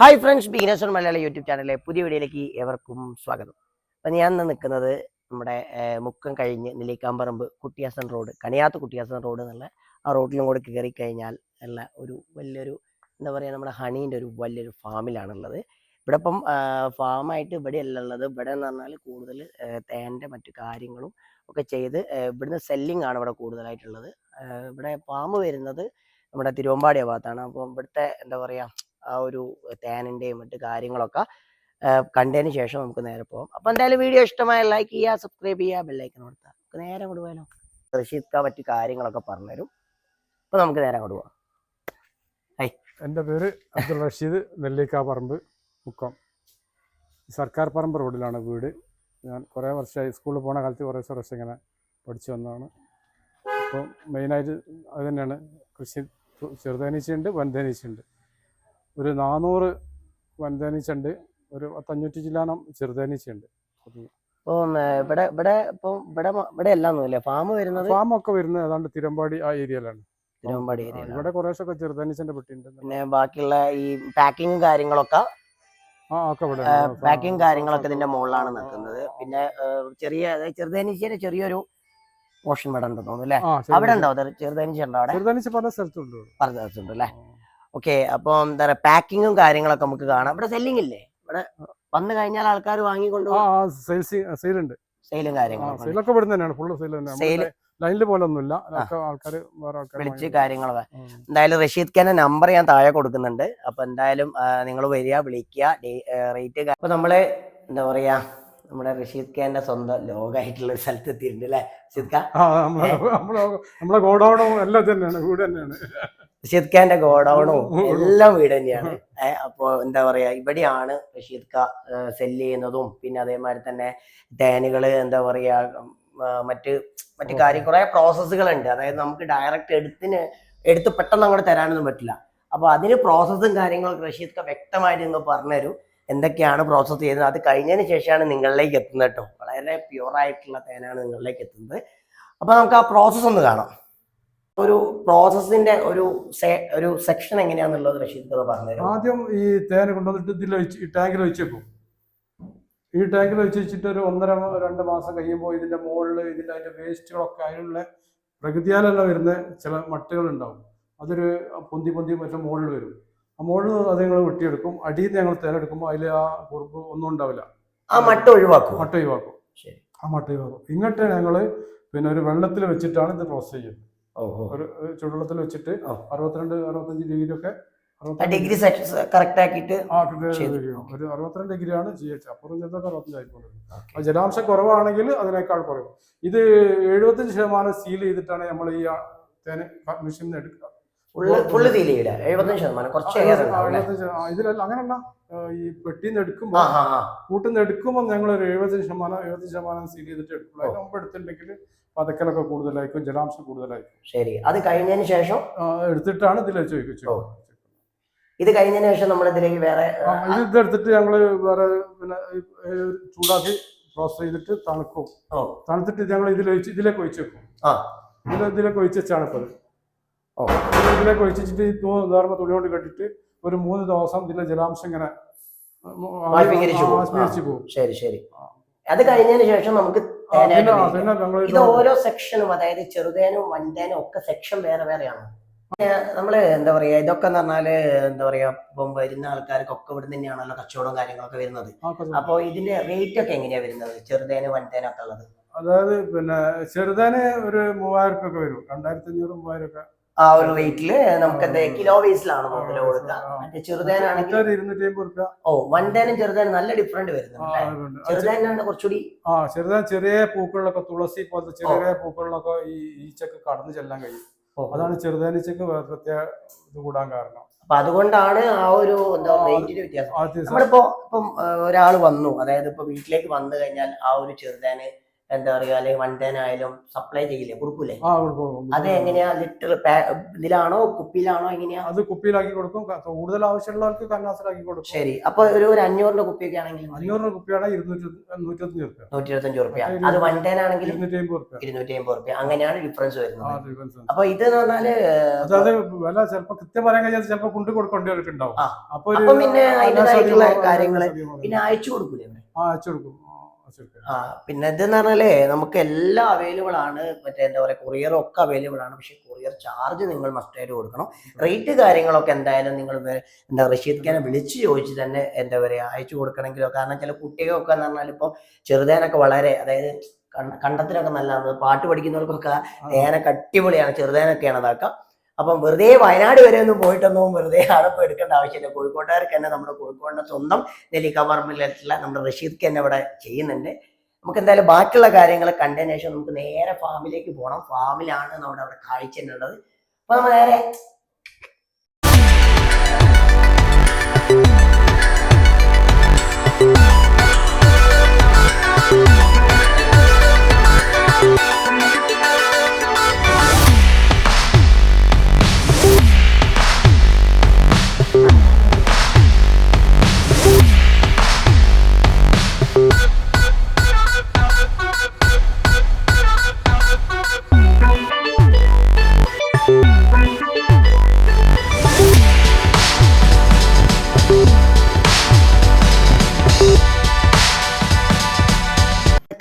Hi friends ബീനേഴ്സൺ മലയാള YouTube ചാനലിലെ പുതിയ വീഡിയോയിലേക്ക് ഏവർക്കും സ്വാഗതം. അപ്പം ഞാൻ ഇന്ന് നിൽക്കുന്നത് നമ്മുടെ മുക്കം കഴിഞ്ഞ് നെല്ലിക്കാമ്പറമ്പ് കുട്ടിയാസൻ റോഡ് കണിയാത്ത കുട്ടിയാസൻ റോഡ് എന്നുള്ള ആ റോഡിലും കൂടെ കയറി കഴിഞ്ഞാൽ ഉള്ള ഒരു വലിയൊരു എന്താ പറയുക നമ്മുടെ ഹണീന്റെ ഒരു വലിയൊരു ഫാമിലാണുള്ളത്. ഇവിടെ ഇപ്പം ഫാമായിട്ട് ഇവിടെ അല്ല ഉള്ളത്. ഇവിടെ എന്ന് പറഞ്ഞാൽ കൂടുതൽ തേന്റെ മറ്റു കാര്യങ്ങളും ഒക്കെ ചെയ്ത് ഇവിടുന്ന് സെല്ലിംഗ് ആണ് ഇവിടെ കൂടുതലായിട്ടുള്ളത്. ഇവിടെ ഫാം വരുന്നത് നമ്മുടെ തിരുവമ്പാടിയ ഭാഗത്താണ്. അപ്പം ഇവിടുത്തെ എന്താ പറയുക ആ ഒരു തേനന്റെയും മറ്റ് കാര്യങ്ങളൊക്കെ കണ്ടതിന് ശേഷം നമുക്ക് നേരെ പോകാം അപ്പോൾ എന്തായാലും വീഡിയോ ഇഷ്ടമായ ലൈക്ക് ചെയ്യുക സബ്സ്ക്രൈബ് ചെയ്യുക ബെല്ലൈക്കൺ കൊടുത്താൽ നമുക്ക് നേരെ അങ്ങോട്ട് പോയാലോ? റഷീദ്ക്ക മറ്റു കാര്യങ്ങളൊക്കെ പറഞ്ഞുതരും. അപ്പോൾ നമുക്ക് നേരെ അങ്ങോട്ട് പോകാം എന്റെ പേര് അബ്ദുൾ റഷീദ് നെല്ലിക്കാപ്പറമ്പ് മുക്കം. സർക്കാർ പറമ്പ് റോഡിലാണ് വീട്. ഞാൻ കുറേ വർഷമായി സ്കൂളിൽ പോണ കാലത്ത് കുറേ വർഷം ഇങ്ങനെ പഠിച്ചു വന്നതാണ്. അപ്പം മെയിനായിട്ട് അത് തന്നെയാണ്. കൃഷി ചെറുതേനീച്ചയുണ്ട് വൻതേനീച്ചയുണ്ട്. ഒരു നാനൂറ് വൻതേനീച്ചുണ്ട് ഒരു പത്തഞ്ഞൂറ്റി ചില്ലാനം ചെറുതേനീച്ചുണ്ട് അപ്പം ആ, ഇവിടെ ഇവിടെ ഇപ്പം ഇവിടെ ഇവിടെ എല്ലാം ഒന്നുമില്ലേ? ഫാം വരുന്നത്? ഫാമൊക്കെ വരുന്നത് ഏതാണ്ട് തിരമ്പാടി ആ ഏരിയയിലാണ്. തിരുവമ്പാടി ഏരിയ ഇവിടെ കുറേശ്ശൊക്കെ ചെറുതേനീച്ചന്റെ പെട്ടിയുണ്ട്. പിന്നെ ബാക്കിയുള്ള ഈ പാക്കിങ്ങും കാര്യങ്ങളൊക്കെ? പാക്കിങ് കാര്യങ്ങളൊക്കെ ഇതിന്റെ മുകളിലാണ് നിൽക്കുന്നത്. പിന്നെ ചെറിയ ചെറുതേനീച്ചയുടെ ചെറിയൊരു പോർഷൻ ഇവിടെ ഉണ്ടെന്ന് തോന്നുന്നു അല്ലേ? അവിടെ ഉണ്ടോ? ചെറുതേനീച്ച ഉണ്ടോ അവിടെ? ചെറുതേനീച്ച പല സ്ഥലത്തുണ്ട് പല ദിവസമുണ്ട് അല്ലേ? ഓക്കെ അപ്പൊ എന്താ പറയാ പാക്കിങ്ങും കാര്യങ്ങളൊക്കെ നമുക്ക് കാണാം. ഇവിടെ സെല്ലിംഗ് ഇല്ലേ? ഇവിടെ വന്നു കഴിഞ്ഞാൽ ആൾക്കാർ വാങ്ങിക്കൊണ്ട് സെയിലുണ്ട് സെയിലും. സെയിലൊക്കെ ഇവിടെ തന്നെയാണ്. ഫുള്ള് സെയിൽ സെയിൽ ലൈനിൽ പോലെ ഒന്നുമില്ല. ആൾക്കാർ വേറെ ആൾക്കാർ വിളിച്ച് കാര്യങ്ങളൊക്കെ. എന്തായാലും റഷീദ് ഖാന്റെ നമ്പർ ഞാൻ താഴെ കൊടുക്കുന്നുണ്ട്. അപ്പൊ എന്തായാലും നിങ്ങൾ വരിക വിളിക്കുക റേറ്റ് അപ്പൊ നമ്മൾ എന്താ പറയാ നമ്മുടെ റഷീദ് ഖാന്റെ സ്വന്തം ലോകമായിട്ടുള്ള ഒരു സ്ഥലത്ത് എത്തിയിട്ടുണ്ട് അല്ലേ റഷീദ് ഖാൻ നമ്മുടെ നമ്മളെ ഗോഡൗണും എല്ലാം തന്നെയാണ് വീട് തന്നെയാണ്. റഷീദ് ഖാന്റെ ഗോഡൌണും എല്ലാം വീട് തന്നെയാണ്. ഏഹ് അപ്പൊ എന്താ പറയാ ഇവിടെയാണ് റഷീദ് ഖാ സെല്ല് ചെയ്യുന്നതും പിന്നെ അതേമാതിരി തന്നെ ഡാനുകൾ എന്താ പറയാ മറ്റ് മറ്റു കാര്യം കുറെ പ്രോസസ്സുകൾ ഉണ്ട് അതായത് നമുക്ക് ഡയറക്റ്റ് എടുത്തിന് എടുത്ത് പെട്ടെന്ന് അങ്ങോട്ട് തരാനൊന്നും പറ്റില്ല. അപ്പൊ അതിന് പ്രോസസ്സും കാര്യങ്ങളൊക്കെ റഷീദ് ഖാ വ്യക്തമായിട്ട് നിങ്ങൾ പറഞ്ഞുതരും. എന്തൊക്കെയാണ് പ്രോസസ്സ് ചെയ്യുന്നത്? അത് കഴിഞ്ഞതിന് ശേഷമാണ് നിങ്ങളിലേക്ക് എത്തുന്നത് കേട്ടോ. വളരെ പ്യുവർ ആയിട്ടുള്ള തേനാണ് നിങ്ങളിലേക്ക് എത്തുന്നത്. അപ്പൊ നമുക്ക് ആ പ്രോസസ്സ് ഒന്ന് കാണാം. ഒരു പ്രോസസ്സിന്റെ ഒരു ഒരു സെക്ഷൻ എങ്ങനെയാന്നുള്ളത് റഷീദ് ഖാ പറഞ്ഞു ആദ്യം ഈ തേന കൊണ്ടുവന്നിട്ട് ഇതിൽ വെച്ച് ഈ ടാങ്കിൽ വെച്ചേക്കും. ഈ ടാങ്കിൽ വെച്ച് വെച്ചിട്ട് ഒരു ഒന്നര രണ്ട് മാസം കഴിയുമ്പോൾ ഇതിന്റെ മുകളിൽ ഇതിന്റെ അതിന്റെ വേസ്റ്റുകളൊക്കെ അതിനുള്ള പ്രകൃതിയാലല്ല വരുന്ന ചില മട്ടുകൾ ഉണ്ടാവും അതൊരു പൊന്തി പൊന്തി മറ്റേ മുകളിൽ വരും. ആ മുകളിൽ അത് ഞങ്ങൾ വെട്ടിയെടുക്കും. അടിയിൽ നിന്ന് ഞങ്ങൾ തേനെടുക്കുമ്പോൾ അതിൽ ആ കുറുപ്പ് ഒന്നും ഉണ്ടാവില്ല. ആ മട്ട ഒഴിവാക്കും. മട്ട ഒഴിവാക്കും. ആ മട്ട ഒഴിവാക്കും. ഇങ്ങോട്ട് ഞങ്ങൾ പിന്നെ ഒരു വെള്ളത്തിൽ വെച്ചിട്ടാണ് ഇത് പ്രോസസ് ചെയ്യുന്നത്. ഒരു ചുടുള്ളത്തിൽ വെച്ചിട്ട്. അറുപത്തിരണ്ട് അറുപത്തഞ്ച് ഡിഗ്രിയൊക്കെ ആ ഡിഗ്രി കറക്റ്റ് ആക്കിയിട്ട്. ഒരു അറുപത്തിരണ്ട് ഡിഗ്രിയാണ് ജി എച്ച് അപ്പുറം ചെന്നൊക്കെ അറുപത്തഞ്ച് ആയിക്കോളും ആ ജലാംശം കുറവാണെങ്കിൽ അതിനേക്കാൾ കുറയും ഇത് എഴുപത്തഞ്ച് ശതമാനം സീൽ ചെയ്തിട്ടാണ് നമ്മൾ ഈ തേന് മെഷീനിൽ എടുക്കുക. ഇതിലല്ല അങ്ങനല്ല. ഈ പെട്ടിന്ന് എടുക്കുമ്പോ എടുക്കുമ്പോൾ കൂട്ടിന്ന് എടുക്കുമ്പോൾ ഞങ്ങൾ ഒരു എഴുപത്തഞ്ച് ശതമാനം എഴുപത്തഞ്ച് ശതമാനം സീൽ ചെയ്തിട്ട് എടുക്കുള്ളൂ. അതിന് മുമ്പ് എടുത്തിട്ടുണ്ടെങ്കിൽ പതക്കലൊക്കെ കൂടുതലായിരിക്കും ജലാംശം കൂടുതലായിരിക്കും. ശരി. അത് കഴിഞ്ഞതിന് ശേഷം? എടുത്തിട്ടാണ് ഇതിൽ വെച്ച് വെക്കുന്നത് ഇത് കഴിഞ്ഞതിന് ശേഷം നമ്മൾ ഇതിലേക്ക് വേറെ ഇത് ഇതെടുത്തിട്ട് ഞങ്ങൾ വേറെ പിന്നെ ചൂടാക്കി പ്രോസസ് ചെയ്തിട്ട് തണുക്കും. തണുത്തിട്ട് ഞങ്ങൾ ഇതിലൊഴിച്ച് ഇതിലേക്ക് ഒഴിച്ച് വെക്കും. ഇതിൽ ഇതിലേക്ക് ഒഴിച്ച് വെച്ചാണ് ഇപ്പോൾ ഓ. ഇതിലേക്ക് ഒഴിച്ചിട്ട് വെച്ചിട്ട് ഈ തൂ നേർമ തുണി കൊണ്ട് കെട്ടിട്ട് ഒരു മൂന്ന് ദിവസം ഇതിലെ ജലാംശം ഇങ്ങനെ ബാഷ്പീകരിച്ച് പോകും. പോകും. ശരി ശരി. അത് കഴിഞ്ഞതിന് ശേഷം നമുക്ക് ഇത് ഓരോ സെക്ഷനും അതായത് ചെറുതേനും വൻതേനും ഒക്കെ സെക്ഷൻ വേറെ വേറെയാണ്. നമ്മൾ എന്താ പറയാ ഇതൊക്കെ എന്ന് പറഞ്ഞാൽ എന്താ പറയാ ഇപ്പം വരുന്ന ആൾക്കാർക്കൊക്കെ ഇവിടെ തന്നെയാണല്ലോ കച്ചവടവും കാര്യങ്ങളൊക്കെ വരുന്നത്. അപ്പൊ ഇതിന്റെ റേറ്റ് ഒക്കെ എങ്ങനെയാ വരുന്നത്? ചെറുതേന് ഒക്കെ ഉള്ളത്. അതായത് പിന്നെ ചെറുതേന് ഒരു മൂവായിരം ഒക്കെ വരും. രണ്ടായിരത്തി അഞ്ഞൂറ് മൂവായിരം ഒക്കെ ആ ഒരു റേറ്റിൽ നമുക്ക് എന്താ കിലോ വേസിലാണ് നോക്കിൽ കൊടുക്കുക. ആ. മറ്റേ ചെറുതേനാണെങ്കിൽ ഓ വൻതേനും ചെറുതേനും നല്ല ഡിഫറെന്റ് വരുന്നുണ്ട് ചെറുതേനാണ് കുറച്ചുകൂടി ആ ചെറുതാൻ ചെറിയ പൂക്കളിലൊക്കെ തുളസി പോലത്തെ ചെറിയ പൂക്കളിലൊക്കെ ഈ ഈച്ചക്ക് കടന്നു ചെല്ലാൻ കഴിയും. അതാണ് ചെറുതേനീച്ചക്ക് പ്രത്യേക ഇത് കൂടാൻ കാരണം. അപ്പൊ അതുകൊണ്ടാണ് ആ ഒരു എന്താ റേറ്റിന് വ്യത്യാസം. നമ്മളിപ്പോ ഇപ്പം ഒരാൾ വന്നു. അതായത് ഇപ്പൊ വീട്ടിലേക്ക് വന്നു കഴിഞ്ഞാൽ ആ ഒരു ചെറുതേന് എന്താ പറയുക അല്ലെങ്കിൽ വണ്ടനായാലും സപ്ലൈ ചെയ്യില്ലേ കൊടുക്കൂലേ അത് എങ്ങനെയാ? ലിറ്റർ ഇതിലാണോ കുപ്പിയിലാണോ എങ്ങനെയാ? അത് കുപ്പിയിലാക്കി കൊടുക്കും. കൂടുതൽ ആവശ്യമുള്ളവർക്ക് കന്നാസിലാക്കി കൊടുക്കും. ശരി. അപ്പൊ ഒരു ഒരു അഞ്ഞൂറിന്റെ കുപ്പിയൊക്കെ ആണെങ്കിൽ അഞ്ഞൂറിന്റെ കുപ്പിയാണെങ്കിൽ ഇരുന്നൂറ്റി റുപ്യ നൂറ്റി ഇരുപത്തഞ്ച് റുപ്യ അത് വണ്ടനാണെങ്കിൽ ഇരുന്നൂറ്റി അമ്പത് റുപ്യ ഇരുന്നൂറ്റി അമ്പത് റുപ്യ അങ്ങനെയാണ് ഡിഫറൻസ് വരുന്നത്. അപ്പൊ ഇത് എന്ന് പറഞ്ഞാൽ അതായത് വില ചിലപ്പോ കൃത്യം പറയാൻ കഴിയാതെ ചിലപ്പോ കൊണ്ട് കൊടുക്കേണ്ടി ഉണ്ടാവും അപ്പൊ പിന്നെ അതിന്റേതായിട്ടുള്ള അനാവശ്യം കാര്യങ്ങൾ പിന്നെ അയച്ചു കൊടുക്കൂലേ അയച്ചു കൊടുക്കും. ആ, പിന്നെ ഇതെന്ന് പറഞ്ഞാലേ നമുക്ക് എല്ലാം അവൈലബിൾ ആണ്. മറ്റേ എന്താ പറയുക കൊറിയർ ഒക്കെ അവൈലബിൾ ആണ്. പക്ഷെ കൊറിയർ ചാർജ് നിങ്ങൾ മസ്റ്റായിട്ട് കൊടുക്കണം. റേറ്റ് കാര്യങ്ങളൊക്കെ എന്തായാലും നിങ്ങൾ എന്താ റഷീദ് ഖാനെ വിളിച്ച് ചോദിച്ച് തന്നെ എന്താ പറയാ അയച്ചു കൊടുക്കണമെങ്കിലോ? കാരണം ചില കുട്ടികൾക്കൊക്കെ എന്ന് പറഞ്ഞാൽ ഇപ്പോൾ ചെറുതേനൊക്കെ വളരെ അതായത് കണ്ട- കണ്ടത്തിനൊക്കെ നല്ലതാണ്. പാട്ട് പഠിക്കുന്നവർക്കൊക്കെ തേനൊക്കെ അടിപൊളിയാണ്. ചെറുതേനൊക്കെയാണ് അതാക്കാം. അപ്പം വെറുതെ വയനാട് വരെ ഒന്നും പോയിട്ടൊന്നും വെറുതെ അടപ്പം എടുക്കേണ്ട ആവശ്യമില്ല. കോഴിക്കോട്ടുകാർക്ക് തന്നെ നമ്മുടെ കോഴിക്കോടിന്റെ സ്വന്തം നെല്ലിക്ക പറമ്പിലുള്ള നമ്മുടെ റഷീദ്ക്ക് തന്നെ ഇവിടെ ചെയ്യുന്നുണ്ട്. നമുക്ക് എന്തായാലും ബാക്കിയുള്ള കാര്യങ്ങൾ കണ്ടതിന് ശേഷം നമുക്ക് നേരെ ഫാമിലേക്ക് പോകണം ഫാമിലാണ് നമ്മുടെ അവിടെ കാഴ്ച ഉള്ളത്. അപ്പോൾ നമ്മൾ നേരെ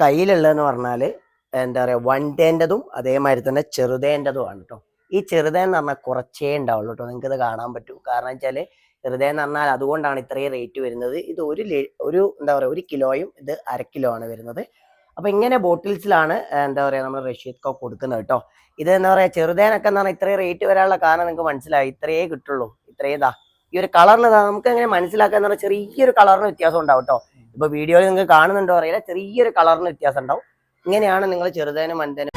കയ്യിലുള്ളതെന്ന് പറഞ്ഞാൽ എന്താ പറയുക വണ്ടേന്റെതും അതേമാതിരി തന്നെ ചെറുതേന്റെതുമാണ് കേട്ടോ ഈ ചെറുതേന്ന് പറഞ്ഞാൽ കുറച്ചേ ഉണ്ടാവുള്ളൂ കേട്ടോ നിങ്ങൾക്കിത് കാണാൻ പറ്റും. കാരണം വെച്ചാൽ ചെറുതേന്ന് പറഞ്ഞാൽ അതുകൊണ്ടാണ് ഇത്രയും റേറ്റ് വരുന്നത്. ഇത് ഒരു ഒരു എന്താ പറയുക ഒരു കിലോയും ഇത് അര കിലോ ആണ് വരുന്നത്. അപ്പോൾ ഇങ്ങനെ ബോട്ടിൽസിലാണ് എന്താ പറയുക നമ്മൾ റഷീദ് കോ കൊടുക്കുന്നത് കേട്ടോ ഇത് എന്താ പറയുക ചെറുതേനൊക്കെ എന്ന് പറഞ്ഞാൽ ഇത്രയും റേറ്റ് വരാനുള്ള കാരണം നിങ്ങൾക്ക് മനസ്സിലായി. ഇത്രയേ കിട്ടുള്ളൂ. ഇത്രയേതാ ഇതാ. ഈ ഒരു കളറിന് നമുക്ക് എങ്ങനെ മനസ്സിലാക്കാന്ന് പറഞ്ഞാൽ ചെറിയൊരു കളറിന് വ്യത്യാസം ഉണ്ടാവും കേട്ടോ ഇപ്പൊ വീഡിയോയിൽ നിങ്ങൾക്ക് കാണുന്നുണ്ടോ അറിയില്ല. ചെറിയൊരു കളറിന് വ്യത്യാസം ഉണ്ടാവും. ഇങ്ങനെയാണ് നിങ്ങൾ ചെറുതേനും വൻതേനും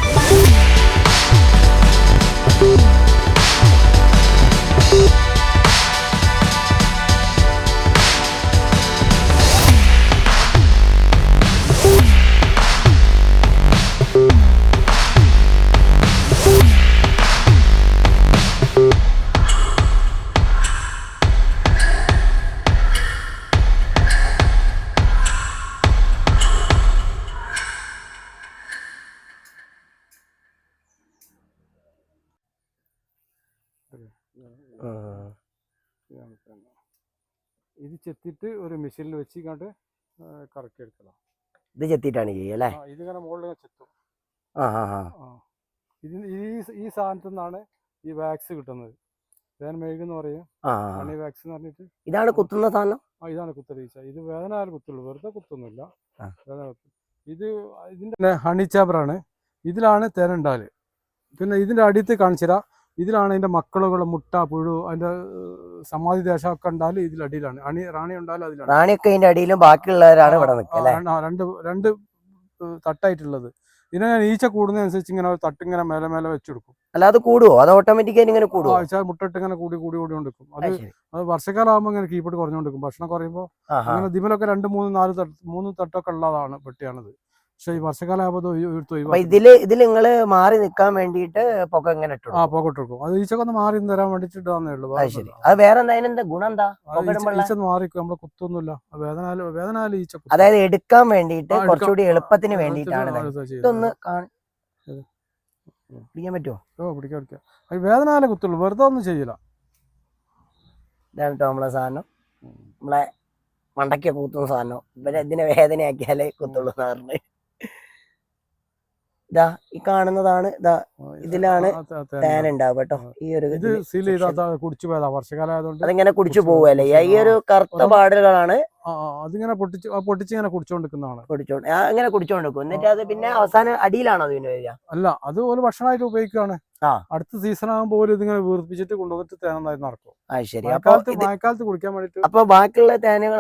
ഇത് ചെത്തിട്ട് ഒരു മെഷീനിൽ വെച്ച് കണ്ട് കറക്കി എടുക്കണം ഇത് ചെത്തിട്ടാണ് ചെയ്യല്ലേ ഇതിങ്ങനെ മുകളിൽ ചെത്തും. ആ ആ ആ. ഇത് ഈ ഈ സാധനത്തു നിന്നാണ് ഈ വാക്സ് കിട്ടുന്നത്. വേദന മെഴുകെന്ന് പറയും. ഹണി വാക്സ് എന്ന് പറഞ്ഞിട്ട് ഇതാണ് കുത്തുന്ന സാധനം? ആ ഇതാണ് കുത്തരീച്ച ഇത് വേദന കുത്തുള്ളൂ. വെറുതെ കുത്തൊന്നുമില്ല വേദന ഇത് ഇതിന്റെ ഹണി ചാബറാണ് ഇതിലാണ് തേനുണ്ടാൽ പിന്നെ ഇതിന്റെ അടിയത്ത് കാണിച്ചിരാ ഇതിലാണ് അതിന്റെ മക്കളുകൾ മുട്ട പുഴു അതിന്റെ സമാധി ദേശമൊക്കെ ഉണ്ടാൽ ഇതിലടിയിലാണ്. അണി റാണി ഉണ്ടാലും അതിലാണ്. റാണിയൊക്കെ അതിന്റെ അടിയിലും ബാക്കിയുള്ളവരാണ് ഇവിടെ നിൽക്കുക ആ, രണ്ട് രണ്ട് തട്ടായിട്ടുള്ളത്. ഇതിനെ ഞാൻ ഈച്ച കൂടുന്നതനുസരിച്ച് ഇങ്ങനെ ഒരു തട്ട് ഇങ്ങനെ മേലെ മേലെ വെച്ചെടുക്കും. അല്ല അത് കൂടുവോ? അത് ഓട്ടോമാറ്റിക്കായിട്ട് ഇങ്ങനെ കൂടുവോ? ആഴ്ച മുട്ടിട്ട് ഇങ്ങനെ കൂടി കൂടി കൂടി കൊണ്ടിരിക്കും. അത് അത് ശരി. അത് വർഷക്കാലം ആകുമ്പോൾ ഇങ്ങനെ കീപ്പിട്ട് കുറഞ്ഞുകൊണ്ടിരിക്കും. ഭക്ഷണം കുറയുമ്പോൾ അങ്ങനെ ദിമലൊക്കെ രണ്ട് മൂന്ന് നാല് തട്ട് മൂന്ന് തട്ടൊക്കെ ഉള്ളതാണ് പെട്ടിയാണത്. പക്ഷെ ഈ വർഷക്കാലം ആകുമ്പോൾ അപ്പൊ ഒഴിവാക്കും ഇതിൽ ഇതിൽ നിങ്ങൾ മാറി നിൽക്കാൻ വേണ്ടിയിട്ട് പൊക്ക ഇങ്ങനെ ഇട്ടു. ആ പോക്കറ്റ് എടുക്കും അത് ഈച്ചക്കൊന്ന് ഒന്ന് മാറി തരാൻ വേണ്ടിട്ട് ഇടാന്നേ ഉള്ളൂ. അത് ശരി. അത് വേറെ എന്താ? അതിനെന്താ ഗുണം എന്താ അത് ഈച്ച- ഒന്ന് ഈച്ച മാറി നമ്മളെ കുത്തൊന്നുമില്ല. വേദന വേദന ഈച്ച കുത്തും. അതായത് എടുക്കാൻ വേണ്ടിയിട്ട് ആ, എടുക്കാം. കുറച്ചുകൂടി എളുപ്പത്തിന് വേണ്ടിയിട്ടാണ് ഇത്. ഇതൊന്ന് കാണി പിടിക്കാൻ പറ്റുമോ ഓ പിടിക്കാം പിടിക്കാം. അത് വേദന കുത്തുള്ളൂ. വെറുതെ ഒന്നും ചെയ്യില്ല. ഇതാണ് കേട്ടോ നമ്മളെ സാധനം. നമ്മളെ മണ്ടയ്ക്ക് കുത്തുന്ന സാധനം. ഇവരെ ഇതിനെ വേദനയാക്കിയാലേ കുത്തുള്ളൂ എന്ന് പറഞ്ഞ്. ഇതാ ഈ കാണുന്നതാണ് ഇതാ ഇതിലാണ് തേൻ ഉണ്ടാവുക കേട്ടോ. ഈ ഒരു ഇത് സീൽ. ചെയ്താ കുടിച്ചു പോയതാ വർഷകാലം ആയതുകൊണ്ട് അതിങ്ങനെ കുടിച്ചു പോവല്ലേ ഈ ഒരു കറുത്ത പാടലുകളാണ് അതിങ്ങനെ പൊട്ടിച്ച് പൊട്ടിച്ച് ഇങ്ങനെ കുടിച്ചോണ്ടിരിക്കുന്നതാണ്. കുടിച്ചോണ്ട് അങ്ങനെ ഇങ്ങനെ കുടിച്ചോണ്ട് എന്നിട്ട് അത് പിന്നെ അവസാനം അടിയിലാണോ അത് പിന്നെ വരിക? അല്ല അത് ഒരു ഭക്ഷണമായിട്ട് ഉപയോഗിക്കുകയാണ് അടുത്ത സീസൺ ആകുമ്പോൾ ഇതിങ്ങനെ വീർപ്പിച്ചിട്ട് കൊണ്ടുവന്നിട്ട് തേനായി നടക്കും. ആ ശരി. മഴക്കാലത്ത് കുടിക്കാൻ വേണ്ടിട്ട് അപ്പൊ ബാക്കിയുള്ള തേനുകൾ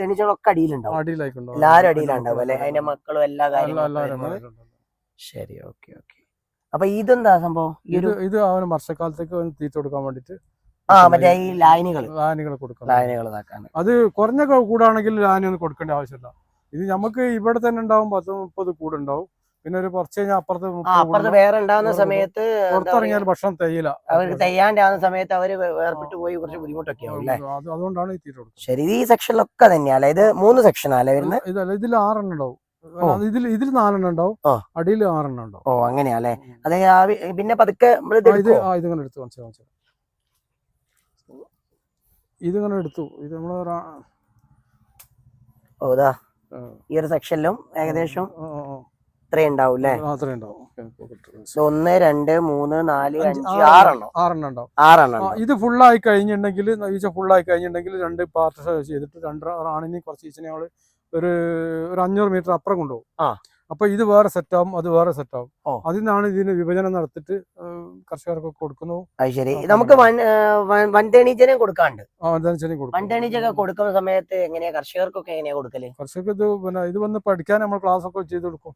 തേനീച്ചകളൊക്കെ അടിയിലുണ്ടാവും. അടിയിലായിട്ടുണ്ടാവും എല്ലാരും അടിയിലുണ്ടാവും അല്ലെ? അതിന്റെ മക്കളും എല്ലാ കാര്യങ്ങളും എല്ലാവരും. ശരി ഓക്കെ ഓക്കെ. അപ്പൊ ഇതെന്താ സംഭവം? ഈ ഇത് ഒരു ഇത് അവന് വർഷക്കാലത്തേക്ക് അവന് തീറ്റ കൊടുക്കാൻ വേണ്ടിട്ട് ആ മറ്റേ ഈ ലായനികൾ കൊടുക്കണം ലായനികൾ അത് കുറഞ്ഞ ക- കൂടാണെങ്കിൽ ലാനി ഒന്നും കൊടുക്കേണ്ട ആവശ്യമില്ല. ഇത് നമുക്ക് ഇവിടെ തന്നെ ഉണ്ടാവും പത്ത് മുപ്പത് കൂടുണ്ടാവും പിന്നെ ഒരു കുറച്ച് കഴിഞ്ഞാൽ അപ്പുറത്ത് ആ മുപ്പത് അപ്പുറത്ത്. വേറെ ഉണ്ടാവുന്ന സമയത്ത് എന്താ പുറത്തിറങ്ങിയാൽ പറയാ, ഭക്ഷണം തേയില അവർക്ക് തയ്യാണ്ടാവുന്ന സമയത്ത് അവർ വേ- വേർപെട്ട് പോയി കുറച്ച് ബുദ്ധിമുട്ടൊക്കെ ആവും അല്ലേ? അത് അതുകൊണ്ടാണ് ഈ തീറ്റ കൊടുക്കുന്നത്. ശരി ഇത് ഈ സെക്ഷനിലൊക്കെ തന്നെയാ ഇത് മൂന്ന് സെക്ഷനാ അല്ലേ വരുന്നത്? ഇതല്ല ഇതിൽ ആറെണ്ണം ഉണ്ടാവും. ഇതിൽ ഇതിൽ നാലെണ്ണം ഉണ്ടാവും. അടിയിൽ ആറെണ്ണം ഉണ്ടാവും. ഓ അങ്ങനെയാല്ലേ അതെ പിന്നെ പതുക്കെ ഇത് ഇതിങ്ങനെ എടുത്തു. മനസ്സിലാവും ഇതിങ്ങനെ എടുത്തു. ഇത് നമ്മൾ ഓ ഇതാ. ഈ ഒരു സെക്ഷനിലും ഏകദേശം ഇത്രയും ഉണ്ടാവും അല്ലേ? ഒന്ന് രണ്ട് മൂന്ന് നാല് അഞ്ച്, ആറെണ്ണം. ആറെണ്ണം. ഉണ്ടാവും. ആറെണ്ണം. ഇത് ഫുള്ളായി കഴിഞ്ഞിട്ടുണ്ടെങ്കിൽ ഈച്ച ഫുള്ളായി കഴിഞ്ഞിട്ടുണ്ടെങ്കിൽ രണ്ട് പാർട്ട് ചെയ്തിട്ട് രണ്ട് റാണിനെ കുറച്ച് ഈച്ചനെ ഒരു ഒരു അഞ്ഞൂറ് മീറ്റർ അപ്പുറം കൊണ്ടുപോകും. ആ. അപ്പൊ ഇത് വേറെ സെറ്റാവും അത് വേറെ സെറ്റാവും. അതിൽ നിന്നാണ് ഇതിന് വിഭജനം നടത്തിട്ട് കർഷകർക്ക് കൊടുക്കുന്നു. ശരി. നമുക്ക് വൻ ഏ, വൻ- വൻതേനീച്ചനെ കൊടുക്കാണ്ട്. വൻതേനീച്ചൊക്കെ കൊടുക്കുന്ന സമയത്ത് എങ്ങനെയാ കർഷകർക്കൊക്കെ എങ്ങനെയാ കൊടുക്കൽ? കർഷകർക്ക് ഇത് പിന്നെ ഇത് വന്ന് പഠിക്കാൻ നമ്മൾ ക്ലാസ് ഒക്കെ ചെയ്ത് കൊടുക്കും.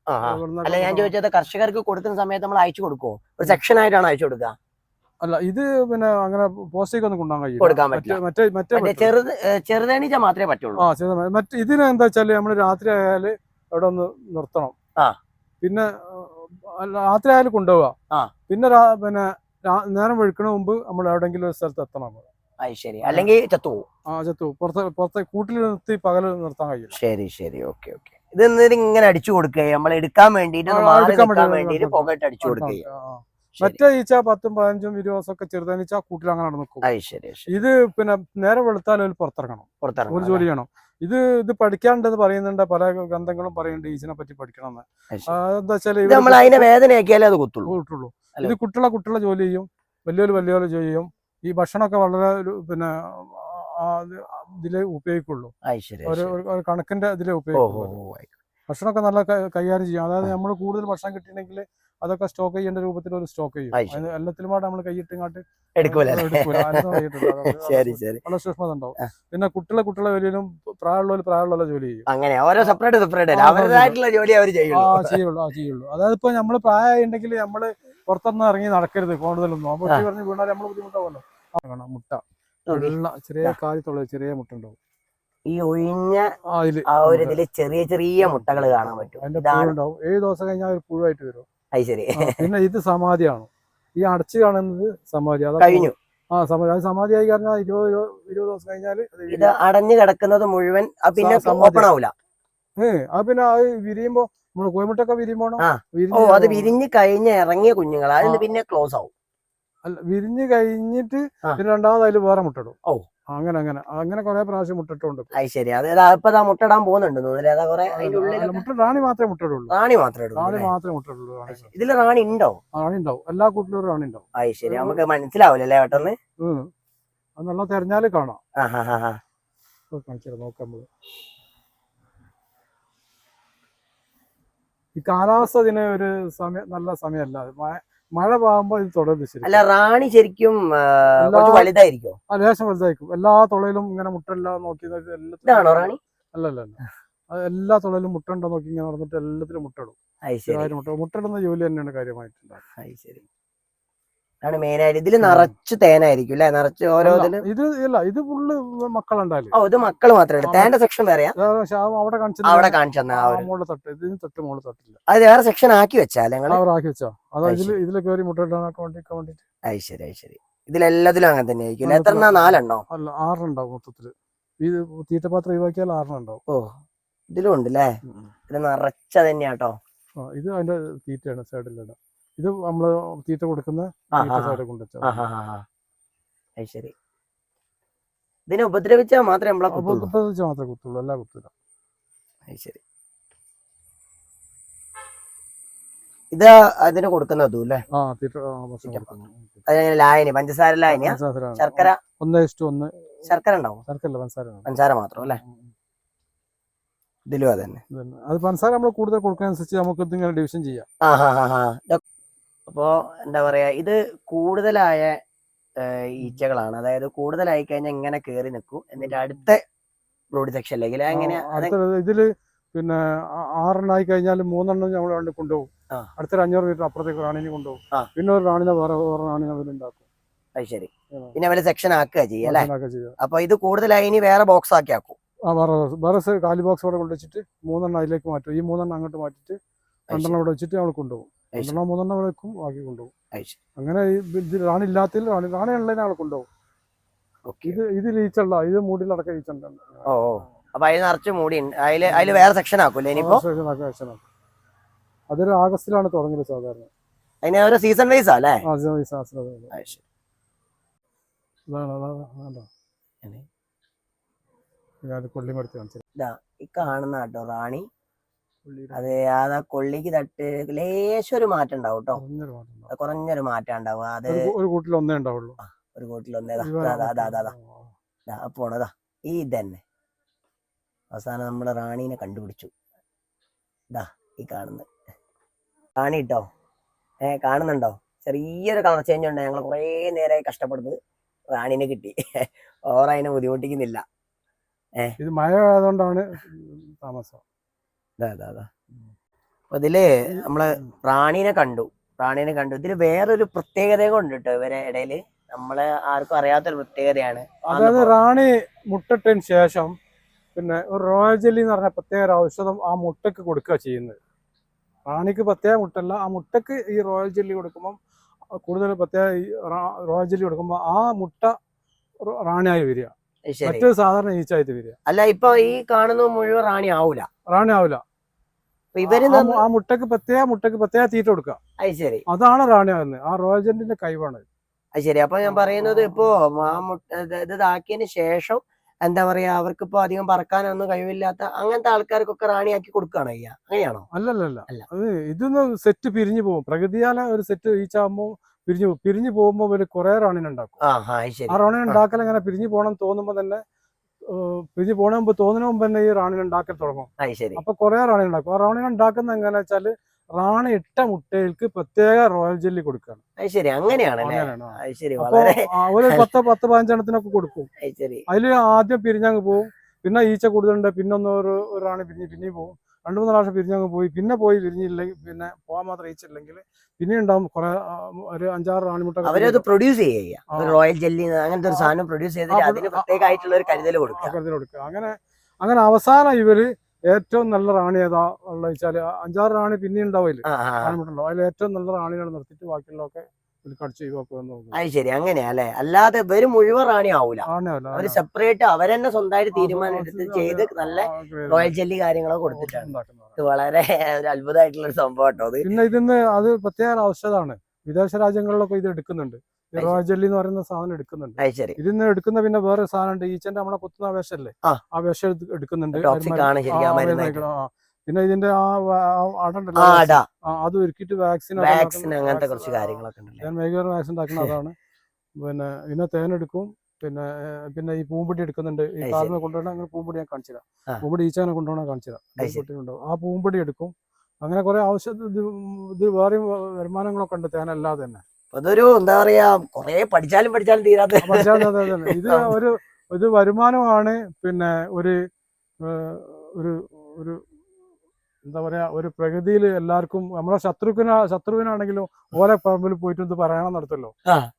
അല്ല ഞാൻ ചോദിച്ചത് കർഷകർക്ക് കൊടുക്കുന്ന സമയത്ത് നമ്മൾ അയച്ചു കൊടുക്കുമോ ഒരു സെക്ഷൻ ആയിട്ടാണ് അയച്ചു കൊടുക്കുക? അല്ല ഇത് പിന്നെ അങ്ങനെ പോസ്റ്റേക്ക് ഒന്നും കൊണ്ടുപോകാൻ കഴിയില്ല. കൊടുക്കാൻ മറ്റേ പറ്റില്ല. മറ്റേ. ചെറുത് മാത്രമേ പറ്റുള്ളൂ. ആ ചെറുത് മറ്റേ ഇതിന് എന്താ വെച്ചാൽ നമ്മൾ രാത്രി ആയാൽ അവിടെ ഒന്ന് നിർത്തണം. ആ. പിന്നെ രാത്രി ആയാലും കൊണ്ടുപോവുക ആ. പിന്നെ പിന്നെ നേരം വെളുക്കണ മുമ്പ് നമ്മൾ എവിടെങ്കിലും ഒരു സ്ഥലത്ത് എത്തണം ശരി. അല്ലെങ്കിൽ ചത്തുപോകും ആ ചത്തു പുറത്ത് പുറത്തെ കൂട്ടിൽ നിർത്തി പകൽ നിർത്താൻ കഴിയും ശരി ശരി. Okay okay. ഇത് ഇങ്ങനെ അടിച്ചു കൊടുക്കുക നമ്മൾ എടുക്കാൻ വേണ്ടിയിട്ട് എടുക്കാൻ പുകയിട്ട് അടിച്ചു കൊടുക്കുക. മറ്റേ ഈച്ച പത്തും പതിനഞ്ചും ഇരുപത് ദിവസമൊക്കെ ചെറുതാനീച്ച കൂട്ടിൽ അങ്ങനെ നടന്നു നിൽക്കും ഇത് പിന്നെ നേരെ വെളുത്താൽ അതിൽ പുറത്തിറങ്ങണം. ഒരു ജോലി ചെയ്യണം. ഇത് ഇത് പഠിക്കാണ്ടെന്ന് പറയുന്നുണ്ട് പല ഗ്രന്ഥങ്ങളും പറയുന്നുണ്ട് ഈച്ചിനെ പറ്റി പഠിക്കണം എന്താ വെച്ചാൽ നമ്മൾ അതിനെ വേദനയാക്കിയാലേ അത് കിട്ടുള്ളൂ ഇത് കുട്ടികളെ കുട്ടികളെ ജോലി ചെയ്യും വലിയൊരു വലിയൊരു ജോലി ചെയ്യും. ഈ ഭക്ഷണമൊക്കെ വളരെ ഒരു പിന്നെ ഇതിലേ ഉപയോഗിക്കുള്ളൂ. ഒരു. ഒരു- ഒരു കണക്കിന്റെ ഇതിലേ ഉപയോഗിക്കുള്ളൂ. ഭക്ഷണമൊക്കെ നല്ല കൈകാര്യം ചെയ്യും. അതായത് നമ്മൾ കൂടുതൽ ഭക്ഷണം കിട്ടിയിട്ടുണ്ടെങ്കിൽ അതൊക്കെ സ്റ്റോക്ക് ചെയ്യേണ്ട രൂപത്തിൽ ഒരു സ്റ്റോക്ക് ചെയ്യും. അത് എല്ലാത്തിലും പാടെ നമ്മൾ കൈയിട്ടിങ്ങാട്ട് ശരി ശരി. വളരെ സൂക്ഷ്മത ഉണ്ടാവും ആ. പിന്നെ കുട്ടികളെ കുട്ടികളെ വലിയ പ്രായമുള്ളവർ പ്രായമുള്ള ജോലി ചെയ്യും. അങ്ങനെ. ഓരോ സെപ്പറേറ്റ് സെപ്പറേറ്റ് ആ, അവരുടേതായിട്ടുള്ള ജോലി അവർ ആ ചെയ്യുള്ളൂ. ആ ചെയ്യുള്ളൂ. അതായത് ഇപ്പൊ നമ്മൾ പ്രായമുണ്ടെങ്കിൽ നമ്മൾ പുറത്തൊന്നും ഇറങ്ങി നടക്കരുത് കൂടുതലൊന്നും. അപ്പൊ ആ. പറഞ്ഞ് വീണാൽ നമ്മൾ ബുദ്ധിമുട്ടാവല്ലോ ആ, മുട്ട. വെള്ള ചെറിയ കാര്യത്തുള്ള ചെറിയ മുട്ട ഉണ്ടാവും ഈ ഒഴിഞ്ഞ ആ ഒരു ഇതിൽ ചെറിയ ചെറിയ മുട്ടകൾ കാണാൻ പറ്റും. അതിന്റെ ഏഴ് ദിവസം കഴിഞ്ഞാൽ ഒരു പുഴുവായിട്ട് വരും. ശരി പിന്നെ ഇത് സമാധിയാണ്. ഈ അടച്ചു കാണുന്നത് സമാധി. അതാ കഴിഞ്ഞു. ആ സമാധി. അത് സമാധിയായി കാരണം ഇരുപത് ഇരുപത് ദിവസം കഴിഞ്ഞാൽ ഇത് അടഞ്ഞു കിടക്കുന്നത് മുഴുവൻ പിന്നെ ഓപ്പൺ ആവൂല. ഏഹ് അത് പിന്നെ അത് വിരിയുമ്പോ നമ്മൾ കോയമുട്ടൊക്കെ വിരിയുമ്പോ ഓ അത് വിരിഞ്ഞ് കഴിഞ്ഞ് ഇറങ്ങിയ കുഞ്ഞുങ്ങൾ അതിന് പിന്നെ ക്ലോസ് ആവും. അല്ല വിരിഞ്ഞ് കഴിഞ്ഞിട്ട്. പിന്നെ രണ്ടാമത് അതിൽ വേറെ മുട്ടടും. ഓ. അങ്ങനെ അങ്ങനെ. അങ്ങനെ കുറെ പ്രാവശ്യം മുട്ടിട്ടുണ്ട് അത് ശരി. അത് ഇപ്പൊ മുട്ടടാൻ പോകുന്നുണ്ട് റാണി മാത്രമേ മുട്ടിടുള്ളൂ. റാണി മാത്രമേ റാണി മാത്രമേ മുട്ടിടുള്ളൂ ഇതിൽ റാണി ഉണ്ടോ? റാണി ഉണ്ടോ എല്ലാ കൂട്ടിലും റാണി ഉണ്ടോ അത് ശരി. നമുക്ക് മനസ്സിലാവില്ലല്ലേ പെട്ടെന്ന്? ഉം. അത് നല്ല തെരഞ്ഞാൽ കാണാം. നോക്കാം നമ്മൾ. ഈ കാലാവസ്ഥ ഇതിന് ഒരു സമയം നല്ല സമയമല്ല. മഴ- മഴ പാകുമ്പോ ഇത് തുടരുത് ശരി അല്ല റാണി ശരിക്കും കുറച്ച് വലുതായിരിക്കോ? ആ ലേശം വലുതായിരിക്കും. എല്ലാ തുളയിലും ഇങ്ങനെ മുട്ടെല്ലാം നോക്കി ഇതാണോ റാണി? അല്ല എല്ലാ തുളയിലും മുട്ട ഉണ്ടോ നോക്കി ഇങ്ങനെ നടന്നിട്ട് എല്ലാത്തിലും മുട്ടടും. സ്ഥിരമായിട്ട് മുട്ട ജോലി തന്നെയാണ് കാര്യമായിട്ടുണ്ടാകും ശരി. ആണ് മെയിൻ ആയിട്ട്. ഇതിൽ നിറച്ച് തേനായിരിക്കും അല്ലെ? നിറച്ച് ഓരോ ഇത് ഇല്ല ഇത് ഫുള്ള് മക്കളുണ്ടാവില്ല ഓ ഇത് മക്കൾ മാത്രമേ തേന്റെ സെക്ഷൻ വേറെയാ. അവിടെ അവിടെ കാണിച്ചു തട്ട് മുകളിൽ തട്ടില്ല. അത് വേറെ സെക്ഷൻ ആക്കി വെച്ചാ ഞങ്ങൾ ആക്കി വെച്ചാ. അത് അത് ഇതിൽ ഇതിൽ കയറി മുട്ട ഇടാനൊക്കെ വേണ്ടിട്ട് വേണ്ടിട്ട്. അത് ശരി അത് ശരി. ഇതിലെല്ലാത്തിലും അങ്ങനെ തന്നെ ആയിരിക്കും എത്ര. നാലെണ്ണോ? അല്ല ആറെണ്ണം ഉണ്ടാവും മൊത്തത്തിൽ. ഇത് തീറ്റപാത്രം ഒഴിവാക്കിയാൽ ആറെണ്ണം ഉണ്ടാവും ഓ ഇതിലും ഉണ്ട് അല്ലേ ഇത് നിറച്ച തന്നെയാട്ടോ. ഇത് അതിന്റെ തീറ്റയാണ് സൈഡിലിടാം ഇത് നമ്മൾ തീറ്റ കൊടുക്കുന്ന ശരി. ഇതിനെ ഉപദ്രവിച്ചാൽ മാത്രമേ നമ്മളെ ഉപദ്രവിച്ചാൽ മാത്രമേ കുത്തുള്ളൂ. എല്ലാ കുത്തില്ല ശരി. ഇത് അതിന് കൊടുക്കുന്നതും അല്ലേ? ആ അതെങ്ങനെ ലായനി പഞ്ചസാര ലായനിയാ? പഞ്ചസാരയാണ്. ശർക്കര? ഒന്ന് ഇഷ്ടം ഒന്ന് ശർക്കര ഉണ്ടാവും. ശർക്കര പഞ്ചസാര പഞ്ചസാര മാത്രം അല്ലേ? ഇതിലും അതന്നെ. ഇതന്നെ. അത് പഞ്ചസാര നമ്മൾ കൂടുതൽ കൊടുക്കുന്നതനുസരിച്ച് നമുക്ക് ഇതിങ്ങനെ ഡിവിഷൻ ചെയ്യാം. അപ്പോ എന്താ പറയാ ഇത് കൂടുതലായ ഈച്ചകളാണ്. അതായത് കൂടുതലായി കഴിഞ്ഞാൽ ഇങ്ങനെ കേറി നിൽക്കും എന്നിട്ട് അടുത്ത ബ്ലൂഡ് സെക്ഷനിലേക്ക് അല്ലെങ്കിൽ എങ്ങനെ ആ, ഇതിൽ പിന്നെ ആറെണ്ണായി കഴിഞ്ഞാൽ മൂന്നെണ്ണം ഞങ്ങൾ കൊണ്ട് കൊണ്ടുപോകും. അടുത്തൊരു അഞ്ഞൂറ് മീറ്റർ അപ്പുറത്തേക്ക് റാണിനെ കൊണ്ടുപോകും. പിന്നെ ഒരു റാണിനെ വേറെ വേറെ റാണിനെ അവരുണ്ടാക്കും അത് ശരി. പിന്നെ അവർ സെക്ഷൻ ആക്കുക ചെയ്യുക അല്ലേ? ചെയ്യാം അപ്പൊ ഇത് കൂടുതലായി ഇനി വേറെ ബോക്സ് ആക്കി ആക്കും. ആ വേറെ വേറെ കാലി ബോക്സ് അവിടെ കൊണ്ടുവച്ചിട്ട് മൂന്നെണ്ണം അതിലേക്ക് മാറ്റും. ഈ മൂന്നെണ്ണം അങ്ങോട്ട് മാറ്റിട്ട് രണ്ടെണ്ണം അവിടെ വെച്ചിട്ട് ഞങ്ങൾ കൊണ്ടുപോകും. രണ്ടെണ്ണം മൂന്നെണ്ണം വെക്കും ബാക്കി കൊണ്ടുപോകും. അങ്ങനെ ഇത് റാണി ഇല്ലാത്തതിൽ റാണി റാണി ഉള്ളതിനെ ആളെ കൊണ്ടുപോകും. ഇത് ഇത് ലീച്ചല്ല ഇത് മൂടിലടക്കം ലീച്ചുണ്ട് ഓ അപ്പൊ അതിൽ നിറച്ച് മൂടി അതിൽ അതിൽ വേറെ സെക്ഷൻ ആക്കൂലേ ഇനിയിപ്പോ അതൊരു ആഗസ്റ്റിലാണ് തുടങ്ങിയത് സാധാരണ. അതിന് ഒരു സീസൺ വൈസ് അല്ലേ കൊള്ളിമടുത്ത് കാണിച്ചത് ഈ കാണുന്ന കേട്ടോ റാണി. അത് അതാ കൊള്ളിക്ക് തട്ട് ലേശം ഒരു മാറ്റം ഉണ്ടാവും കേട്ടോ കുറഞ്ഞൊരു മാറ്റം ഉണ്ടാവും. അത് ഒരു കൂട്ടിൽ ഒന്നേ ഉണ്ടാവുള്ളൂ. ഒരു കൂട്ടിൽ ഒന്നേ പോണതാ. ഈ ഇതന്നെ. അവസാനം നമ്മൾ റാണീനെ കണ്ടുപിടിച്ചു. ഇതാ ഈ കാണുന്നത് റാണി ഇട്ടോ ഏ കാണുന്നുണ്ടോ? ചെറിയൊരു കളർ ചേഞ്ച് ഉണ്ട്. ഞങ്ങൾ കുറേ നേരമായി കഷ്ടപ്പെടുന്നത് റാണീനെ കിട്ടി. ഓറ അതിനെ ബുദ്ധിമുട്ടിക്കുന്നില്ല. ഇത് മഴ ആയതുകൊണ്ടാണ് താമസം. അപ്പൊ ഇതിൽ നമ്മൾ റാണീനെ കണ്ടു. റാണീനെ കണ്ടു. ഇതിൽ വേറൊരു പ്രത്യേകത കൊണ്ട് കേട്ടോ ഇവരെ ഇടയിൽ. നമ്മളെ ആർക്കും അറിയാത്തൊരു പ്രത്യേകതയാണ്. അതായത് റാണി മുട്ടട്ടതിന് ശേഷം പിന്നെ ഒരു റോയൽ ജെല്ലി എന്ന് പറഞ്ഞ പ്രത്യേക ഒരു ഔഷധം ആ മുട്ടക്ക് കൊടുക്കുക ചെയ്യുന്നത്. റാണിക്ക് പ്രത്യേക മുട്ടല്ല. ആ മുട്ടക്ക് ഈ റോയൽ ജെല്ലി കൊടുക്കുമ്പം കൂടുതൽ പ്രത്യേക റോയൽ ജെല്ലി കൊടുക്കുമ്പോൾ ആ മുട്ട റാണിയായി വരിക. മറ്റൊരു സാധാരണ ഈച്ചായിട്ട് വരിക. അല്ല ഇപ്പൊ ഈ കാണുന്ന മുഴുവൻ റാണി ആവൂല. റാണി ആവൂല. ഇവർ ആ മുട്ടക്ക് പ്രത്യേക മുട്ടക്ക് പ്രത്യേക തീറ്റ കൊടുക്കുക. അത് ശരി. അതാണ് റാണി ആകുന്നത്. ആ റോജന്റിന്റെ കഴിവാണ് അത്. ശരി. അപ്പൊ ഞാൻ പറയുന്നത് ഇപ്പോ ആ മുട്ട ഇത് ഇത് ഇതാക്കിയതിന് ശേഷം എന്താ പറയാ അവർക്ക് ഇപ്പൊ അധികം പറക്കാനൊന്നും കഴിവില്ലാത്ത അങ്ങനത്തെ ആൾക്കാർക്കൊക്കെ റാണിയാക്കി കൊടുക്കാണ് അയ്യാ അങ്ങനെയാണോ? അല്ലല്ലല്ല. അല്ല. ഇതൊന്നും ഇതൊന്ന് സെറ്റ് പിരിഞ്ഞു പോകും. പ്രകൃതിയാല ഒരു സെറ്റ് ഈച്ചാകുമ്പോൾ പിരിഞ്ഞു പിരിഞ്ഞു പോകുമ്പോൾ ഒരു കുറെ റോണിനുണ്ടാക്കും ആ ആ ശരി. ആ റാണിനെ ഉണ്ടാക്കൽ ഇങ്ങനെ പിരിഞ്ഞു പോകണം തോന്നുമ്പോൾ തന്നെ പിരിഞ്ഞു പോണ മുമ്പ് തോന്നുന്ന മുമ്പ് തന്നെ ഈ റാണിനെ ഉണ്ടാക്കൽ തുടങ്ങും. അപ്പൊ കുറെ റാണി ഉണ്ടാക്കും. ആ റാണിനെ ഉണ്ടാക്കുന്ന എങ്ങനെ വെച്ചാൽ റാണി ഇട്ട മുട്ടയിൽക്ക് പ്രത്യേക റോയൽ ജെല്ലി കൊടുക്കുകയാണ് അത് ശരി. അങ്ങനെയാണ് ഒരു പത്ത് പത്ത് പതിനഞ്ചെണ്ണത്തിനൊക്കെ കൊടുക്കും. അതിൽ അതിൽ ആദ്യം പിരിഞ്ഞങ്ങ് പോവും. പിന്നെ ഈച്ച കൂടുതലുണ്ട്. പിന്നെ ഒന്ന് ഒരു റാണി പിരിഞ്ഞ് പിന്നെയും പോകും രണ്ടു മൂന്ന് പ്രാവശ്യം പിരിഞ്ഞങ്ങ് പോയി. പിന്നെ പോയി പിരിഞ്ഞില്ലെങ്കിൽ പിന്നെ പോകാൻ മാത്രം അയച്ചില്ലെങ്കിൽ പിന്നെ ഉണ്ടാവും കുറെ ഒരു അഞ്ചാറ് അവരത് പ്രൊഡ്യൂസ് ചെയ്യുക. റോയൽ ജെല്ലി അങ്ങനത്തെ ഒരു സാധനം പ്രൊഡ്യൂസ് ചെയ്തിട്ട് ആ, അതിന് ആ, പ്രത്യേകമായിട്ടുള്ള ഒരു കരുതൽ കൊടുക്കുക. കൊടുക്കുക. അങ്ങനെ അങ്ങനെ അവസാനം ഇവർ ഏറ്റവും നല്ല റാണി ഏതാ ഉള്ള അഞ്ചാറ് റാണി പിന്നെ ഉണ്ടാവില്ല ആ ആ ആ. റാണിമുട്ടുണ്ടോ അതിൽ ഏറ്റവും നല്ല റാണികളെ നിർത്തിയിട്ട് ബാക്കിയുള്ളതൊക്കെ അത് ശരി. അങ്ങനെയാ അല്ലെ? അല്ലാതെ ഇവർ മുഴുവൻ റാണി ആവൂല. അവർ സെപ്പറേറ്റ് അവരെന്നെ സ്വന്തമായിട്ട് തീരുമാനം എടുത്ത് ചെയ്ത് നല്ല റോയൽ ജെല്ലി കാര്യങ്ങളൊക്കെ കൊടുത്തിട്ടാണ്. ഇത് വളരെ ഒരു അത്ഭുതമായിട്ടുള്ള ഒരു സംഭവം കേട്ടോ പിന്നെ ഇതിന്ന് അത് പ്രത്യേക ഔഷധമാണ്. വിദേശ രാജ്യങ്ങളിലൊക്കെ ഇത് എടുക്കുന്നുണ്ട്. റോയൽ ജെല്ലി എന്ന് പറയുന്ന സാധനം എടുക്കുന്നുണ്ട്. ഇതിന്ന് എടുക്കുന്ന പിന്നെ വേറെ സാധനം ഉണ്ട്. ഈച്ചന്റെ നമ്മളെ കുത്തുന്ന വിഷല്ലേ? ആ. വേഷം എടുക്കുന്നുണ്ട്. പിന്നെ ഇതിന്റെ ആ അടാ അത് ഒരുക്കിയിട്ട് വാക്സിൻ വാക്സിൻ അങ്ങനത്തെ കുറച്ച് കാര്യങ്ങളൊക്കെ വൈകുന്നേരം വാക്സിൻ ഉണ്ടാക്കുന്ന അതാണ്. പിന്നെ ഇതിനെ തേനെടുക്കും പിന്നെ പിന്നെ ഈ പൂമ്പടി എടുക്കുന്നുണ്ട്. ഈ കാറിനെ കാലിനെ കൊണ്ടുപോകണ അങ്ങനെ പൂമ്പൊടി ഞാൻ കാണിച്ചില്ല പൂമ്പടി പൂമ്പൊടി ഈച്ചാനെ കൊണ്ടുപോകണ ശരി. ആ പൂമ്പടി എടുക്കും. അങ്ങനെ കുറെ ഔഷധ ഇത് വേറെ വേറെയും വരുമാനങ്ങളൊക്കെ ഉണ്ട് തേനല്ലാതെ തന്നെ. അതൊരു എന്താ പറയാ കൊറേ പഠിച്ചാലും പഠിച്ചാലും തീരാത്ത. ഇത് ഒരു ഇത് വരുമാനമാണ്. പിന്നെ ഒരു ഒരു ഒരു എന്താ പറയാ ഒരു പ്രകൃതിയിൽ എല്ലാവർക്കും നമ്മളെ ശത്രുക്കിന് ശത്രുവിനാണെങ്കിലും ഓരോ പറമ്പിൽ പോയിട്ട് ഇത് പറയണം നടത്തല്ലോ.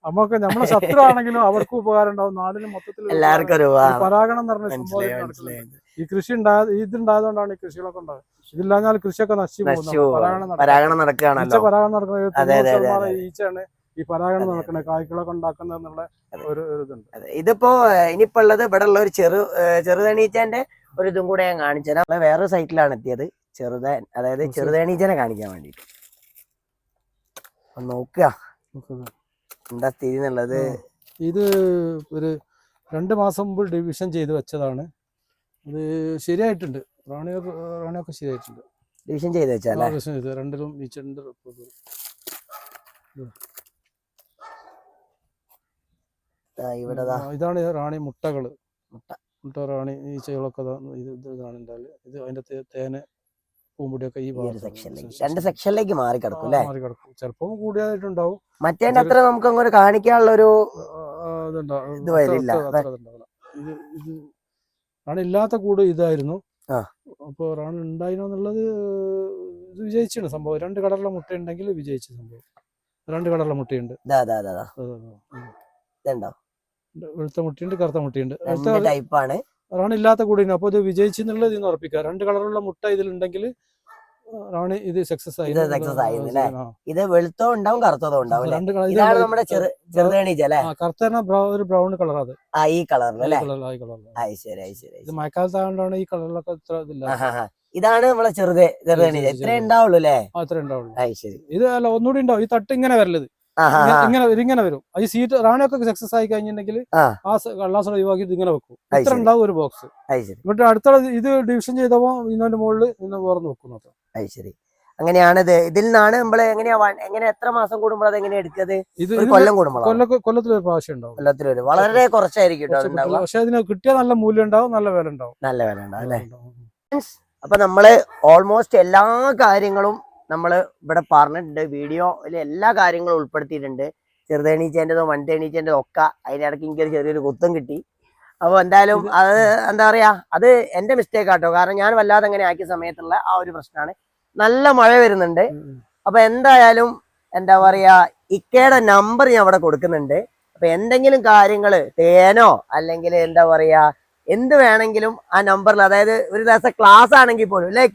നമുക്ക് നമ്മളെ ശത്രു ആണെങ്കിലും അവർക്കും ഉപകാരം ഉണ്ടാവും. നാടിന് മൊത്തത്തിൽ എല്ലാവർക്കും പരാഗണം എന്ന് പറഞ്ഞ സംഭവം. ഈ കൃഷി ഉണ്ടായ ഇതുണ്ടായതുകൊണ്ടാണ് ഈ കൃഷികളൊക്കെ ഉണ്ടായത്. ഇതില്ലാഞ്ഞാൽ കൃഷിയൊക്കെ നശിച്ചു പരാഗണം നടക്കും. പരാഗണം നടക്കുന്നത്. ഈച്ചയാണ് ഈ പരാഗണം നടക്കുന്നത്. കായ്കളൊക്കെ ഉണ്ടാക്കുന്നത് എന്നുള്ള ഒരു ഇതുണ്ട്. ഇതിപ്പോ ഇനിയിപ്പോ ഉള്ളത് ഇവിടെ ഉള്ള ഒരു ചെറു ചെറുതണീച്ചന്റെ ഒരു ഇതും കൂടെ ഞാൻ കാണിച്ചു തരാം വേറെ സൈറ്റിലാണ് എത്തിയത്. ചെറുതേൻ അതായത് ചെറുതേണീച്ചനെ കാണിക്കാൻ ഒന്ന് നോക്കുക. എന്താ സ്ഥിതി എന്നുള്ളത്? ഇത് ഒരു രണ്ട് മാസം മുമ്പ് ഡിവിഷൻ ചെയ്ത് വെച്ചതാണ്. അത് ശരിയായിട്ടുണ്ട്. റാണിയൊക്കെ റാണിയൊക്കെ ശരിയായിട്ടുണ്ട്. ഡിവിഷൻ ചെയ്ത് ഡിവിഷൻ ചെയ്ത്. രണ്ടിലും ഈച്ചുണ്ട് ഇവിടെ ഇതാണ് റാണി മുട്ടകൾ. മുട്ട. മുട്ട റാണി ഈച്ചകളൊക്കെ ഇത് ഇത് ഇതാണ് ഉണ്ടാവില്ല ഇത് അതിന്റെ തേന് പൂമ്പൊടിയൊക്കെ ഈ ഒരു. സെക്ഷനിലേക്ക് രണ്ട് സെക്ഷനിലേക്ക് മാറി കിടക്കും അല്ലേ? മാറി കിടക്കും. ചിലപ്പോൾ കൂടിയതായിട്ടുണ്ടാവും മറ്റേന്റെ അത്ര നമുക്ക് അങ്ങോട്ട് കാണിക്കാനുള്ള ഒരു ഇത് വരില്ല. റാണി ഇല്ലാത്ത കൂട് ഇതായിരുന്നു. അപ്പൊ അപ്പോൾ റാണി എന്നുള്ളത് ഇത് വിജയിച്ചാണ് സംഭവം. രണ്ട് കടറിലെ മുട്ട ഉണ്ടെങ്കിൽ വിജയിച്ച സംഭവം. രണ്ട് കടറിലെ മുട്ടയുണ്ട്. വെളുത്ത മുട്ടയുണ്ട് കറുത്ത മുട്ടയുണ്ട്. ടൈപ്പാണ് റാണി ഇല്ലാത്ത കൂടിന് അപ്പോൾ ഇത് വിജയിച്ചെന്നുള്ളത് ഇന്ന് ഉറപ്പിക്കുക. രണ്ട് കളറുള്ള മുട്ട ഇതിലുണ്ടെങ്കിൽ റാണി ഇത് സക്സസ് ആയി ഇത് സക്സസ് ആയി അല്ലേ? ഇത് വെളുത്തോ ഉണ്ടാവും കറുത്തതോ ഉണ്ടാവും രണ്ട് കളർ ഇതാണ് നമ്മുടെ ചെറു ചെറുതേണീച്ച അല്ലെ? കറുത്ത ഒരു ബ്രൗൺ കളർ അത്. ആ ഈ കളറിൽ അല്ലെ? ആയി ശരി ആയി ശരി ഇത് ഈ കളറിലൊക്കെ ഇത്ര ഇതില്ല. ഇതാണ് നമ്മളെ ചെറുതേ ചെറുതേണീച്ച. ചെറു- ഇത്രേ ഉണ്ടാവുള്ളൂ അല്ലേ? അത്രേ ഉണ്ടാവുള്ളൂ. ആയി ശരി. ഇത് അല്ല ഒന്നുകൂടി ഉണ്ടാവും. ഈ തട്ട് ഇങ്ങനെ വരലത് ആഹാ ഇങ്ങനെ- ഇങ്ങനെ വരും. ഈ സീറ്റ് റാണിയൊക്കെ സക്സസ് ആയി കഴിഞ്ഞിട്ടുണ്ടെങ്കിൽ ആ. കള്ളാസ് ഒഴിവാക്കി ഇങ്ങനെ വെക്കും. ഇത്ര ഉണ്ടാവും ഒരു ബോക്സ് എന്നിട്ട് അടുത്ത ഇത് ഡിവിഷൻ ചെയ്തപ്പോ ഇതിന്റെ മുകളിൽ ഇന്ന് വേർന്ന് വെക്കും മാത്രം ആയി ശരി. അങ്ങനെയാണ് ഇത് ഇതിൽ നിന്നാണ് നമ്മൾ എങ്ങനെയാ എങ്ങനെ എത്ര മാസം കൂടുമ്പോൾ അത് എങ്ങനെയാ എടുക്കുന്നത് ഇത് കൊല്ലം കൂടുമ്പോൾ കൊല്ലത്തിൽ ഒരു പ്രാവശ്യം ഉണ്ടാവും. കൊല്ലത്തിൽ ഒരു വളരെ കുറച്ചായിരിക്കും പക്ഷെ അതിന് കിട്ടിയ നല്ല മൂല്യം ഉണ്ടാവും നല്ല വില ഉണ്ടാവും. നല്ല വില ഉണ്ടാവും അല്ലേ? ഉണ്ടാവും. അപ്പൊ നമ്മൾ ഓൾമോസ്റ്റ് എല്ലാ കാര്യങ്ങളും നമ്മൾ ഇവിടെ പറഞ്ഞിട്ടുണ്ട്. വീഡിയോയിൽ എല്ലാ കാര്യങ്ങളും ഉൾപ്പെടുത്തിയിട്ടുണ്ട്. ചെറുതേണീച്ചേന്റെതോ വൻതേണീച്ചേന്റെതോ ഒക്കെ അതിനിടയ്ക്ക് എനിക്കൊരു ചെറിയൊരു കുത്തം കിട്ടി. അപ്പോൾ എന്തായാലും അത് എന്താ പറയുക അത് എന്റെ മിസ്റ്റേക്ക് ആട്ടോ. കാരണം ഞാൻ വല്ലാതെ അങ്ങനെ ആക്കിയ സമയത്തുള്ള ആ ഒരു പ്രശ്നമാണ്. നല്ല മഴ വരുന്നുണ്ട്. ഉം. എന്തായാലും എന്താ പറയുക ഇക്കയുടെ നമ്പർ ഞാൻ അവിടെ കൊടുക്കുന്നുണ്ട്. അപ്പോൾ എന്തെങ്കിലും കാര്യങ്ങൾ തേനോ അല്ലെങ്കിൽ എന്താ പറയാ എന്ത് വേണമെങ്കിലും ആ നമ്പറിൽ അതായത് ഒരു ദിവസം ക്ലാസ് ആണെങ്കിൽ പോലും അല്ലേ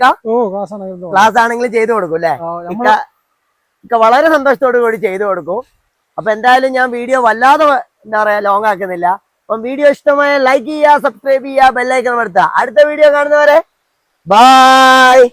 ക്ലാസ് ആണെങ്കിലും ചെയ്തു കൊടുക്കും. അല്ലേ? ഇക്ക ഇക്ക വളരെ സന്തോഷത്തോടു കൂടി ചെയ്തു കൊടുക്കും. അപ്പൊ എന്തായാലും ഞാൻ വീഡിയോ വല്ലാതെ എന്താ പറയാ ലോങ് ആക്കുന്നില്ല. അപ്പം വീഡിയോ ഇഷ്ടമായ ലൈക്ക് ചെയ്യുക സബ്സ്ക്രൈബ് ചെയ്യുക ബെല്ലൈക്കൺ എടുത്താ അടുത്ത വീഡിയോ കാണുന്നവരെ ബായ്